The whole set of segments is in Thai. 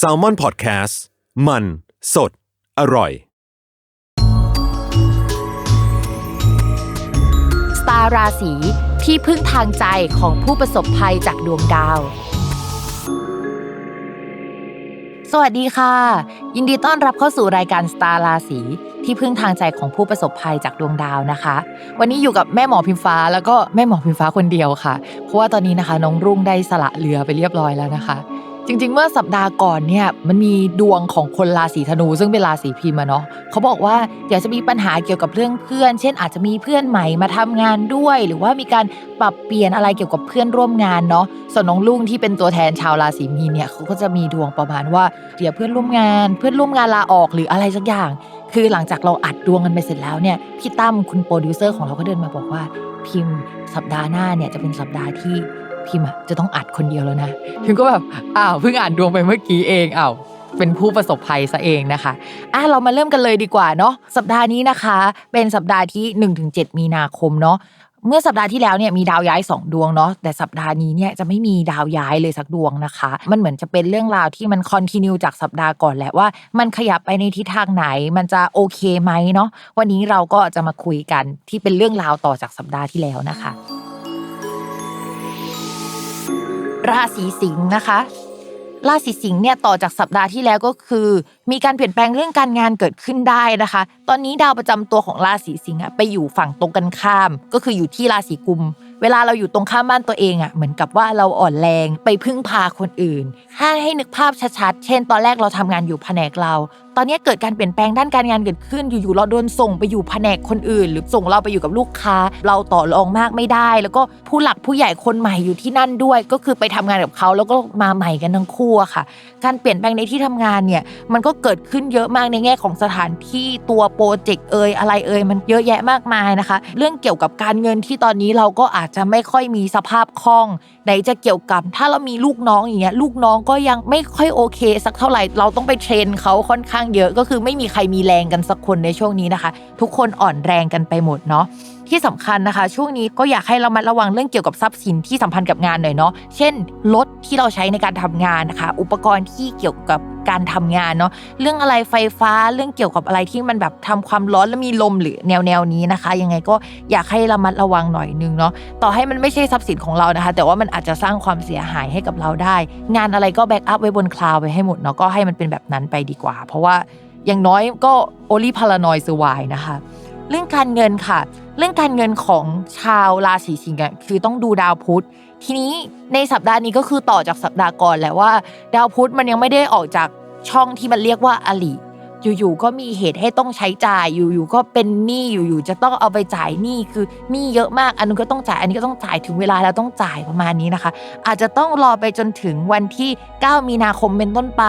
s a l ม o n PODCAST มัน สด อร่อย สตาราศีที่พึ่งทางใจของผู้ประสบภัยจากดวงดาว สวัสดีค่ะ ยินดีต้อนรับเข้าสู่รายการสตาราศีที่พึ่งทางใจของผู้ประสบภัยจากดวงดาวนะคะ วันนี้อยู่กับแม่หมอพิมฟ้าแล้วก็แม่หมอพิมฟ้าคนเดียวค่ะ เพราะว่าตอนนี้นะคะ น้องรุ่งได้สละเรือไปเรียบร้อยแล้วนะคะ จริง ๆ เมื่อสัปดาห์ก่อนเนี่ยมันมีดวงของคนราศีธนู ซึ่งเป็นราศีพิมพ์อะเนาะเขาบอกว่าเดี๋ยวจะมีปัญหาเกี่ยวกับเรื่องเพื่อน เช่น อาจจะมีเพื่อนใหม่มาทำงานด้วย หรือว่ามีการปรับเปลี่ยนอะไรเกี่ยวกับเพื่อนร่วมงานเนาะส่วนน้องลุงที่เป็นตัวแทนชาวราศีมีนเนี่ยเขาก็จะมีดวงประมาณว่าเดี๋ยวเพื่อนร่วมงาน เพื่อนร่วมงานลาออกหรืออะไรสักอย่าง คือหลังจากเราอัดดวงกันไปเสร็จแล้วเนี่ยพี่ตั้มคุณโปรดิวเซอร์ของเราก็เดินมาบอกว่าพิมพ์ สัปดาห์หน้าเนี่ยจะเป็นสัปดาห์ที่ พิมพ์อะจะต้องอัดคนเดียวแล้วนะพิมก็แบบอ้าวเพิ่งอ่านดวงไปเมื่อกี้เองอ้าวเป็นผู้ประสบภัยซะเองนะคะ อะเรามาเริ่มกันเลยดีกว่าเนาะ สัปดาห์นี้นะคะ เป็นสัปดาห์ที่ 1-7 มีนาคมเนาะ เมื่อสัปดาห์ที่แล้วเนี่ยมีดาวย้าย 2 ดวงเนาะ แต่สัปดาห์นี้เนี่ยจะไม่มีดาวย้ายเลยสักดวงนะคะ มันเหมือนจะเป็นเรื่องราวที่มันคอนติเนียจากสัปดาห์ก่อนแหละว่า มันขยับไปในทิศทางไหน มันจะโอเคไหมเนาะ วันนี้เราก็จะมาคุยกันที่เป็นเรื่องราวต่อจากสัปดาห์ที่แล้วนะคะ ราศีสิงห์นะคะราศีสิงห์เนี่ยต่อจากสัปดาห์ที่แล้วก็คือ มีการเปลี่ยนแปลงเรื่องการงานเกิดขึ้นได้นะคะ ตอนนี้ดาวประจำตัวของราศีสิงห์อะไปอยู่ฝั่งตรงกันข้าม ก็คืออยู่ที่ราศีกุม เวลาเราอยู่ตรงข้ามบ้านตัวเองอะเหมือนกับว่าเราอ่อนแรงไปพึ่งพาคนอื่น ถ้าให้นึกภาพชัดๆเช่น ตอนแรกเราทำงานอยู่แผนกเรา ตอนนี้เกิดการเปลี่ยนแปลงด้านการงานเกิดขึ้นอยู่ๆเราโดนส่งไปอยู่แผนกคนอื่น หรือส่งเราไปอยู่กับลูกค้า เราต่อรองมากไม่ได้ แล้วก็ผู้หลักผู้ใหญ่คนใหม่อยู่ที่นั่นด้วย ก็คือไปทำงานกับเขาแล้วก็มาใหม่กันทั้งคู่ค่ะ การเปลี่ยนแปลงในที่ทำงานเนี่ยมันก็เกิดขึ้นเยอะมากในแง่ของสถานที่ตัวโปรเจกต์เอ่ยอะไรเอ่ยมันเยอะแยะมากมายนะคะ เรื่องเกี่ยวกับการเงินที่ตอนนี้เราก็อาจจะไม่ค่อยมีสภาพคล่องไหนจะเกี่ยวกับถ้าเรามีลูกน้องอย่างเงี้ยลูกน้องก็ยังไม่ค่อยโอเค สักเท่าไหร่เราต้องไปเทรนเขาค่อนข้างเยอะก็คือไม่มีใครมีแรงกันสักคนในช่วงนี้นะคะ ทุกคนอ่อนแรงกันไปหมดเนาะ ที่สำคัญนะคะ ช่วงนี้ก็อยากให้เรามาระวังเรื่องเกี่ยวกับทรัพย์สินที่สัมพันธ์กับงานหน่อยเนาะเช่นรถที่เราใช้ในการทำงานนะคะ อุปกรณ์ที่เกี่ยวกับการทำงานเนาะเรื่องอะไรไฟฟ้าเรื่องเกี่ยวกับอะไรที่มันแบบทำความร้อนและมีลมหรือแนวแนวนี้นะคะ ยังไงก็อยากให้ระมัดระวังหน่อยนึงเนาะต่อให้มันไม่ใช่ทรัพย์สินของเรานะคะ แต่ว่ามันอาจจะสร้างความเสียหายให้กับเราได้ งานอะไรก็แบ็กอัพไว้บนคลาวด์ไว้ให้หมดเนาะก็ให้มันเป็นแบบนั้นไปดีกว่า เพราะว่าอย่างน้อยก็โอลิพารานอยสวายนะคะ เรื่องการเงินค่ะ เรื่องการเงินของชาวราศีสิงห์อะคือต้องดูดาวพุธ ทีนี้ในสัปดาห์นี้ก็คือต่อจากสัปดาห์ก่อนแหละว่า ดาวพุธมันยังไม่ได้ออกจากช่องที่มันเรียกว่าอลิ อยู่ๆก็มีเหตุให้ต้องใช้จ่ายอยู่ๆก็เป็นหนี้อยู่ๆจะต้องเอาไปจ่ายหนี้คือหนี้เยอะมาก อันนึงก็ต้องจ่ายอันนี้ก็ต้องจ่ายถึงเวลาแล้วต้องจ่ายประมาณนี้นะคะ อาจจะต้องรอไปจนถึงวันที่ 9 มีนาคมเป็นต้นไป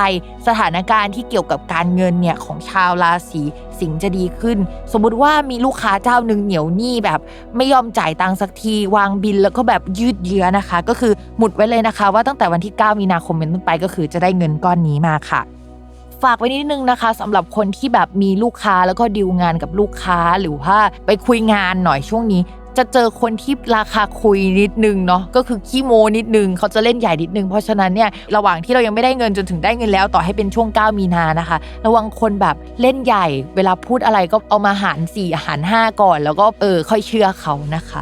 สถานการณ์ที่เกี่ยวกับการเงินเนี่ยของชาวราศีสิงห์จะดีขึ้น สมมุติว่ามีลูกค้าเจ้าหนึ่งเหนียวหนี้แบบไม่ยอมจ่ายตังค์สักทีวางบินแล้วก็แบบยืดเยื้อนะคะ ก็คือหมุดไว้เลยนะคะ ว่าตั้งแต่วันที่ 9 มีนาคมเป็นต้นไปก็คือจะได้เงินก้อนนี้มาค่ะ ฝากไว้นิดนึงนะคะสำหรับคนที่แบบมีลูกค้าแล้วก็ดีลงานกับลูกค้าหรือว่าไปคุยงานหน่อยช่วงนี้จะเจอคนที่ราคาคุยนิดนึงเนาะก็คือขี้โมนิดนึงเขาจะเล่นใหญ่นิดนึง เพราะฉะนั้นเนี่ยระหว่างที่เรายังไม่ได้เงินจนถึงได้เงินแล้วต่อให้เป็นช่วง 9 มีนานะคะ ระวังคนแบบเล่นใหญ่ เวลาพูดอะไรก็เอามาหาร4หาร5 ก่อน แล้วก็เออค่อยเชื่อเขานะคะ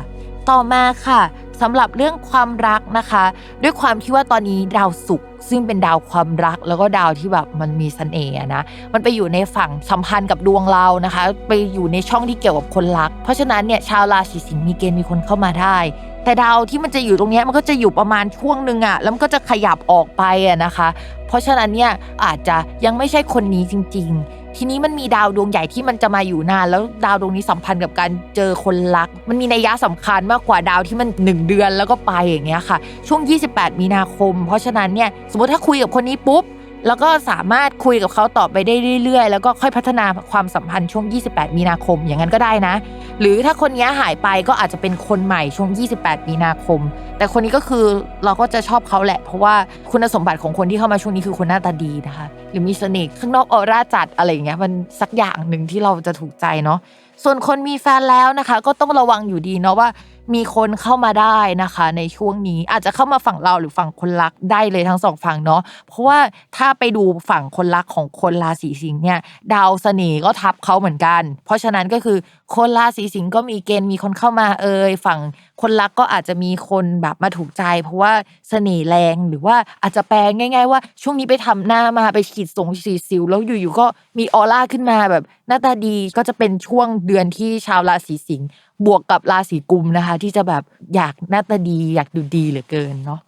ต่อมาค่ะ สำหรับเรื่องความรักนะคะ ด้วยความที่ว่าตอนนี้ดาวศุกร์ซึ่งเป็นดาวความรักแล้วก็ดาวที่แบบมันมีเสน่ห์นะมันไปอยู่ในฝั่งสัมพันธ์กับดวงเรานะคะ ไปอยู่ในช่องที่เกี่ยวกับคนรัก เพราะฉะนั้นเนี่ยชาวราศีสิงห์มีเกณฑ์มีคนเข้ามาได้แต่ดาวที่มันจะอยู่ตรงนี้มันก็จะอยู่ประมาณช่วงหนึ่งอะแล้วมันก็จะขยับออกไปอะนะคะ เพราะฉะนั้นเนี่ยอาจจะยังไม่ใช่คนนี้จริง ๆ ทีนี้มันมีดาวดวงใหญ่ที่มันจะมาอยู่นาน แล้วดาวดวงนี้สัมพันธ์กับการเจอคนรัก มันมีนัยยะสำคัญมากกว่าดาวที่มัน 1 เดือนแล้วก็ไปอย่างเงี้ยค่ะ ช่วง 28 มีนาคม เพราะฉะนั้นเนี่ยสมมติถ้าคุยกับคนนี้ปุ๊บ แล้วก็สามารถคุยกับเขาต่อไปได้เรื่อยๆ แล้วก็ค่อยพัฒนาความสัมพันธ์ช่วง 28 มีนาคมอย่างนั้นก็ได้นะ หรือถ้าคนนี้หายไปก็อาจจะเป็นคนใหม่ช่วง 28 มีนาคม แต่คนนี้ก็คือเราก็จะชอบเขาแหละ เพราะว่าคุณสมบัติของคนที่เข้ามาช่วงนี้คือคนหน้าตาดีนะคะ หรือมีเสน่ห์ข้างนอกออร่าจัดอะไรอย่างเงี้ยมันสักอย่างหนึ่งที่เราจะถูกใจเนาะส่วนคนมีแฟนแล้วนะคะ ก็ต้องระวังอยู่ดีเนาะว่า มีคนเข้ามาได้นะคะ ในช่วงนี้อาจจะเข้ามาฝั่งเราหรือฝั่งคนรักได้เลยทั้งสองฝั่งเนาะเพราะว่าถ้าไปดูฝั่งคนรักของคนราศีสิงห์เนี่ยดาวเสน่ห์ก็ทับเขาเหมือนกัน เพราะฉะนั้นก็คือคนราศีสิงห์ก็มีเกณฑ์มีคนเข้ามาเอ่ยฝั่งคนรักก็อาจจะมีคนแบบมาถูกใจ เพราะว่าเสน่ห์แรงหรือว่าอาจจะแปลง่าย ๆ ว่าช่วงนี้ไปทำหน้ามาไปฉีดสงฉีสิวแล้วอยู่ๆก็มีออร่าขึ้นมาแบบ หน้าตาดีก็จะเป็นช่วงเดือนที่ชาวราศีสิงห์บวกกับราศีกุมนะคะ ที่จะแบบอยากหน้าตาดีอยากดูดีเหลือเกินเนาะ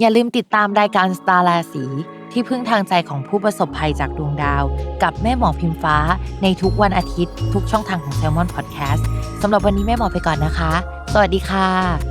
อย่าลืมติดตามรายการสตาร์ราศีที่พึ่งทางใจของผู้ประสบภัยจากดวงดาว กับแม่หมอพิมฟ้า ในทุกวันอาทิตย์ ทุกช่องทางของ s ซ l m o n Podcast สำหรับวันนี้แม่หมอไปก่อนนะคะ สวัสดีค่ะ